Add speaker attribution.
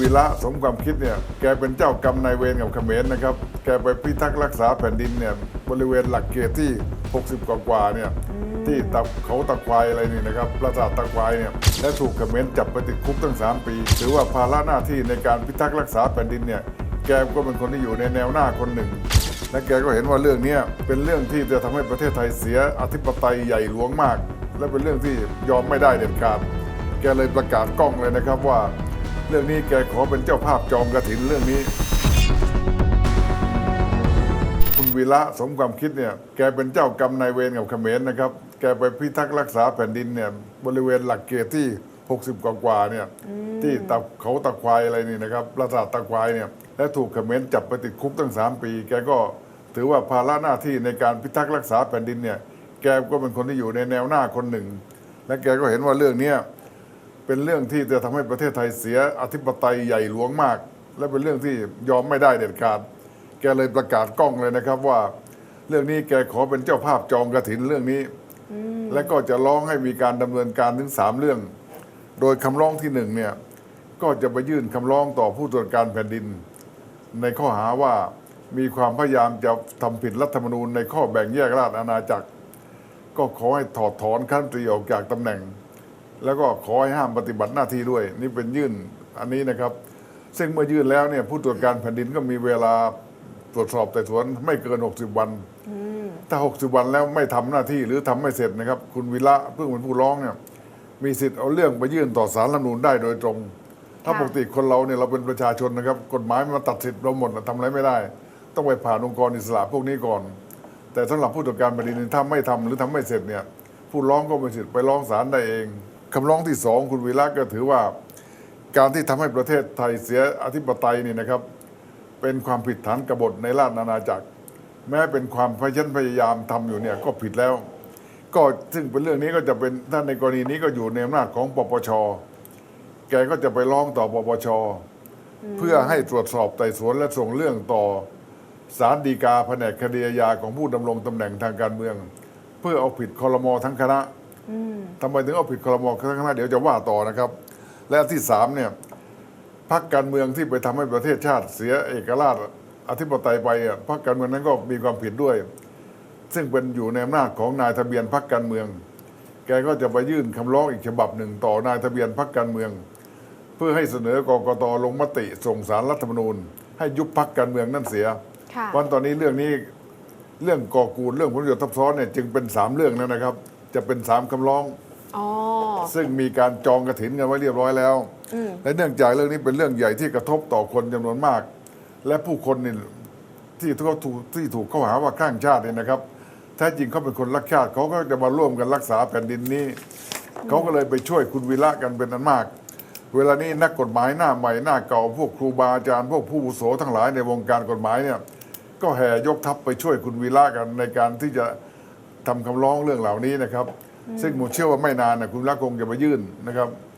Speaker 1: วีระสมความคิดเนี่ยแกเป็นเจ้ากรรมนายเวรกับเขมรนะครับ แกไปพิทักษ์รักษาแผ่นดินเนี่ยบริเวณหลักเขตที่ 60 กว่ากว่าๆเนี่ยที่ตะเขาตะควายอะไรนี่นะครับปราสาทตะควายเนี่ยและถูกเขมรจับไปติดคุกตั้ง 3 ปี ถือว่าภาระหน้าที่ในการพิทักษ์รักษาแผ่นดินเนี่ยแกก็เป็นคนที่อยู่ในแนวหน้าคนหนึ่งและแกก็เห็นว่าเรื่องเนี้ยเป็นเรื่องที่จะทำให้ประเทศไทยเสียอธิปไตยใหญ่หลวงมาก และเป็นเรื่องที่ยอมไม่ได้เด็ดขาด แกเลยประกาศกล้องเลยนะครับว่า เรื่องนี้แกขอเป็นเจ้าภาพจอมกระถินเรื่องนี้ คุณวีระสมความคิดเนี่ย แกเป็นเจ้ากรรมนายเวรกับเขมรนะครับ แกไปพิทักษ์รักษาแผ่นดินเนี่ยบริเวณหลักเขตที่ 60 กว่ากว่าเนี่ยที่ตะเขาตะควายอะไรนี่นะครับปราสาทตะควายเนี่ยและถูกเขมรจับไปติดคุกตั้ง 3 ปี แกก็ถือว่าภาระหน้าที่ในการพิทักษ์รักษาแผ่นดินเนี่ยแกก็เป็นคนที่อยู่ในแนวหน้าคนหนึ่ง และแกก็เห็นว่าเรื่องเนี้ย เป็นเรื่องที่จะทำให้ประเทศไทยเสียอธิปไตยใหญ่หลวงมาก และเป็นเรื่องที่ยอมไม่ได้เด็ดขาด แกเลยประกาศกล้องเลยนะครับว่า เรื่องนี้แกขอเป็นเจ้าภาพจองกระถินเรื่องนี้ และก็จะร้องให้มีการดำเนินการถึงสามเรื่อง โดยคำร้องที่หนึ่งเนี่ยก็จะไปยื่นคำร้องต่อผู้ตรวจการแผ่นดิน ในข้อหาว่ามีความพยายามจะทำผิดรัฐธรรมนูญในข้อแบ่งแยกราชอาณาจักร ก็ขอให้ถอดถอนขั้นตรีออกจากตำแหน่ง แล้วก็ขอให้ห้ามปฏิบัติหน้าที่ด้วย นี่เป็นยื่นอันนี้นะครับ ซึ่งเมื่อยื่นแล้วเนี่ยผู้ตรวจการแผ่นดินก็มีเวลาตรวจสอบแต่สวนไม่เกิน 60 วันถ้า 60 วันแล้วไม่ทำหน้าที่หรือทำไม่เสร็จนะครับ คุณวิระเพิ่งเป็นผู้ร้องเนี่ยมีสิทธิ์เอาเรื่องไปยื่นต่อศาลรัฐธรรมนูญได้โดยตรง ถ้า
Speaker 2: ค่ะ
Speaker 1: ปกติคนเราเนี่ยเราเป็นประชาชนนะครับ กฎหมายมันมาตัดสิทธิ์เราหมดทำอะไรไม่ได้ ต้องไปผ่านองค์กรอิสระพวกนี้ก่อน แต่สำหรับผู้ตรวจการแผ่นดินถ้าไม่ทำหรือทำไม่เสร็จเนี่ยผู้ร้องก็มีสิทธิ์ไปร้องศาลได้เอง คำร้องที่สองคุณวีระก็ถือว่าการที่ทำให้ประเทศไทยเสียอธิปไตยนี่นะครับ เป็นความผิดฐานกบฏในราชอาณาจักร แม้เป็นความพยันพยายามทำอยู่เนี่ยก็ผิดแล้ว ก็ซึ่งเป็นเรื่องนี้ก็จะเป็นถ้านในกรณีนี้ก็อยู่ในอำนาจของปปช แกก็จะไปร้องต่อปปช เพื่อให้ตรวจสอบไต่สวนและส่งเรื่องต่อศาลฎีกาแผนกคดีอาญาของผู้ดำรงตำแหน่งทางการเมือง เพื่อเอาผิดคอรมอทั้งคณะ ทำไมถึงเอาผิดคอรมอทั้งคณะเดี๋ยวจะว่าต่อนะครับ และอันที่สามเนี่ยพรรคการเมืองที่ไปทำให้ประเทศชาติเสียเอกราชอธิปไตยไปอะพรรคการเมืองนั้นก็มีความผิดด้วย ซึ่งเป็นอยู่ในอำนาจของนายทะเบียนพรรคการเมือง แกก็จะไปยื่นคำร้องอีกฉบับหนึ่งต่อนายทะเบียนพรรคการเมือง เพื่อให้เสนอกกตลงมติส่งสารรัฐธรรมนูญ ให้ยุบพรรคการเมืองนั่นเสีย
Speaker 2: ค่ะ
Speaker 1: วันตอนนี้เรื่องนี้เรื่องก่อกูลเรื่องผลประโยชน์ทับซ้อนเนี่ยจึงเป็นสามเรื่องแล้วนะครับ จะเป็นสามคำร้อง
Speaker 2: อ๋อ
Speaker 1: ซึ่งมีการจองกระถินกันไว้เรียบร้อยแล้ว และเนื่องจากเรื่องนี้เป็นเรื่องใหญ่ที่กระทบต่อคนจำนวนมาก และผู้คนนี่ที่เขาถูกที่ถูกเข้าหาว่าข้างชาติเนี่ยนะครับแท้จริงเขาเป็นคนรักชาติเขาก็จะมาร่วมกันรักษาแผ่นดินนี้เขาก็เลยไปช่วยคุณวีระกันเป็นอันมาก เวลานี้นักกฎหมายหน้าใหม่หน้าเก่า พวกครูบาอาจารย์พวกผู้อาวุโสทั้งหลายในวงการกฎหมายเนี่ยก็แห่ยกทัพไปช่วยคุณวีระกันในการที่จะ ทำคำร้องเรื่องเหล่านี้นะครับ ซึ่งผมเชื่อว่าไม่นานนะคุณวีระคงจะไปยื่นนะครับ